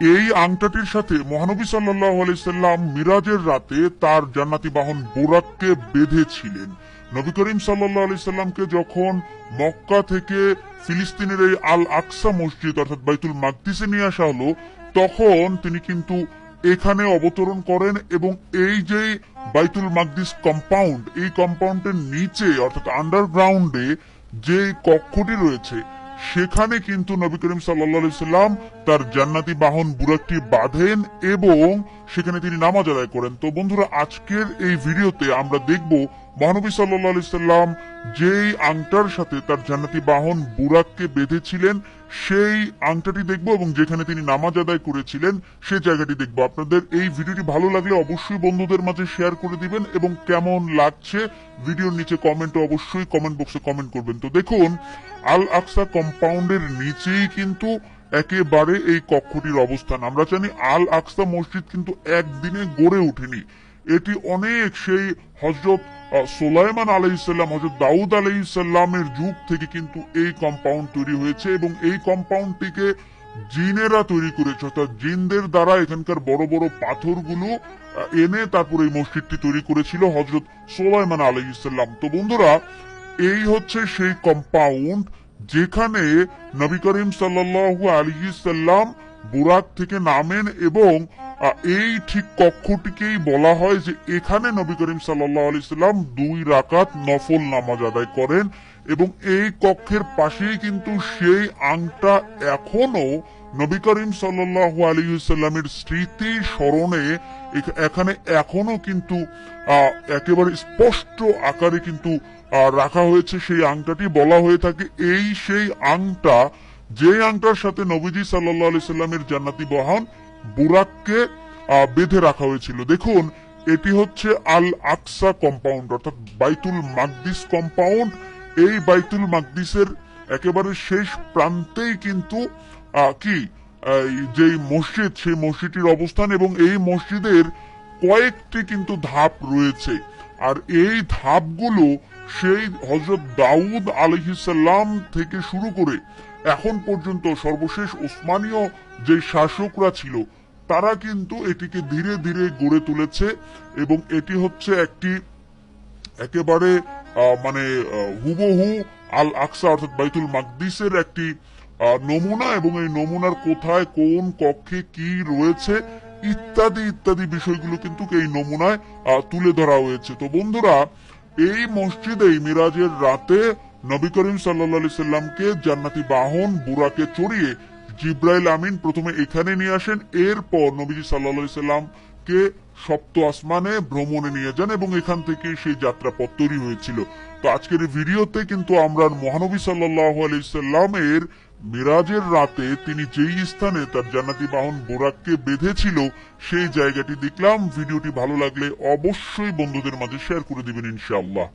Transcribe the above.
এই আংটাটির সাথে মহানবী সাল্লাহ আলাইসাল্লাম মিরাজের রাতে তার জান্নাতি বাহন বোরাককে বেঁধেছিলেন। নবী করিম সাল্লাহ আলাইসাল্লামকে যখন মক্কা থেকে ফিলিস্তিনের এই আল আকসা মসজিদ, অর্থাৎ বাইতুল মাকদিসে নিয়ে আসা হলো, তখন তিনি কিন্তু এখানে অবতরণ করেন এবং এই যে বাইতুল মাকদিস কম্পাউন্ড, এই কম্পাউন্ডের নিচে, অর্থাৎ আন্ডারগ্রাউন্ডে যে কক্ষটি রয়েছে সেখানে কিন্তু নবী করিম সাল্লা সাল্লাম তার জান্নাতি বাহন বুরাকটি বাঁধেন এবং সেখানে তিনি নামাজ আদায় করেন। তো বন্ধুরা, আজকের এই ভিডিওতে আমরা দেখব মহানবী সাল্লাহ সাল্লাম যেই আংটার সাথে তার জান্নাতি বাহন বুরাককে বেঁধেছিলেন, সেই আংটাটি দেখব এবং যেখানে তিনি নামাজ আদায় করেছিলেন, সেই জায়গাটি দেখব। আপনাদের এই ভিডিওটি ভালো লাগলে অবশ্যই বন্ধুদের মাঝে শেয়ার করে দিবেন এবং কেমন লাগছে ভিডিওর নিচে কমেন্টে অবশ্যই কমেন্ট বক্সে কমেন্ট করবেন। তো দেখুন, আল আকসা কম্পাউন্ডের নিচেই কিন্তু একেবারে এই কক্ষটির অবস্থান। আমরা জানি আল আকসা মসজিদ কিন্তু একদিনে গড়ে ওঠেনি। এটি অনেক সেই হজরত সোলাইমান আলাইসাল্লাম হজরত দাউদ আলাইসাল্লামের যুগ থেকে কিন্তু এই কম্পাউন্ড তৈরি হয়েছে এবং এই কম্পাউন্ডটিকে জিনেরা তৈরি করেছে। অর্থাৎ জিনদের দ্বারা এখানকার বড় বড় পাথরগুলো এনে তারপর এই মসজিদটি তৈরি করেছিল হজরত সোলাইমান আলাইসাল্লাম তো বন্ধুরা, এই হচ্ছে সেই কম্পাউন্ড যেখানে নবী করিম সাল্লাল্লাহু আলাইহি সাল্লাম বুরাক থেকে নামেন এবং এই ঠিক কক্ষটিকেই বলা হয় যে এখানে নবী করিম সাল্লাল্লাহু আলাইহি সাল্লাম দুই রাকাত নফল নামাজ আদায় করেন। এবং এই কক্ষের পাশেই কিন্তু সেই আংটা এখনও নবী করিম সাল্লাল্লাহু আলাইহি সাল্লামের স্মৃতি স্মরণে এখানে এখনও কিন্তু একেবারে স্পষ্ট আকারে কিন্তু রাখা হয়েছে সেই আংটাটি। বলা হয়ে থাকে এই সেই আংটা, যে আংটার সাথে নবীজি সাল্লাহ আলি সাল্লামের জান্নাতি বহন বুরাককে বেঁধে রাখা হয়েছিল। দেখুন, এটি হচ্ছে আল আকসা কম্পাউন্ড, অর্থাৎ বাইতুল মাকদিস কম্পাউন্ড। এই বাইতুল মাকদিসের একেবারে শেষ প্রান্তেই কিন্তু কি যে মসজিদ, সেই মসজিদটির অবস্থান এবং এই মসজিদের কয়েকটি কিন্তু ধাপ রয়েছে। আর এই ধাপগুলো সেই হজরত দাউদ আলহিসাল্লাম থেকে শুরু করে এখন পর্যন্ত সর্বশেষ ওসমানীয় যে শাসকরা ছিল, তারা কিন্তু এটিকে ধীরে ধীরে গড়ে তুলেছে এবং এটি হচ্ছে একটি একেবারে মানে হুবহু আল আকসা অর্থাৎ বাইতুল মাকদিসের একটি নমুনা এবং এই নমুনার কোথায়, কোন কক্ষে কি রয়েছে ইত্যাদি ইত্যাদি বিষয়গুলো কিন্তু এই নমুনায় তুলে ধরা হয়েছে। তো বন্ধুরা, এই মসজিদেই মিরাজের রাতে নবী করিম সাল্লা সাল্লামকে জান্নাতি বাহন, বুরাকে চড়িয়ে জিব্রাইল আমিন প্রথমে এখানে নিয়ে আসেন। এরপর নবীজি সাল্লা সাল্লামকে সপ্ত আসমানে ভ্রমণে নিয়ে যান এবং এখান থেকে সেই যাত্রা পথ তৈরি হয়েছিল। তো আজকের ভিডিওতে কিন্তু আমরা মহানবী সাল্লাহ আলাইসাল্লামের মিরাজের রাতে তিনি যেই স্থানে তার জান্নাতি বাহন বোরাককে বেঁধেছিল, সেই জায়গাটি দেখলাম। ভিডিওটি ভালো লাগলে অবশ্যই বন্ধুদের মাঝে শেয়ার করে দিবেন ইনশাআল্লাহ।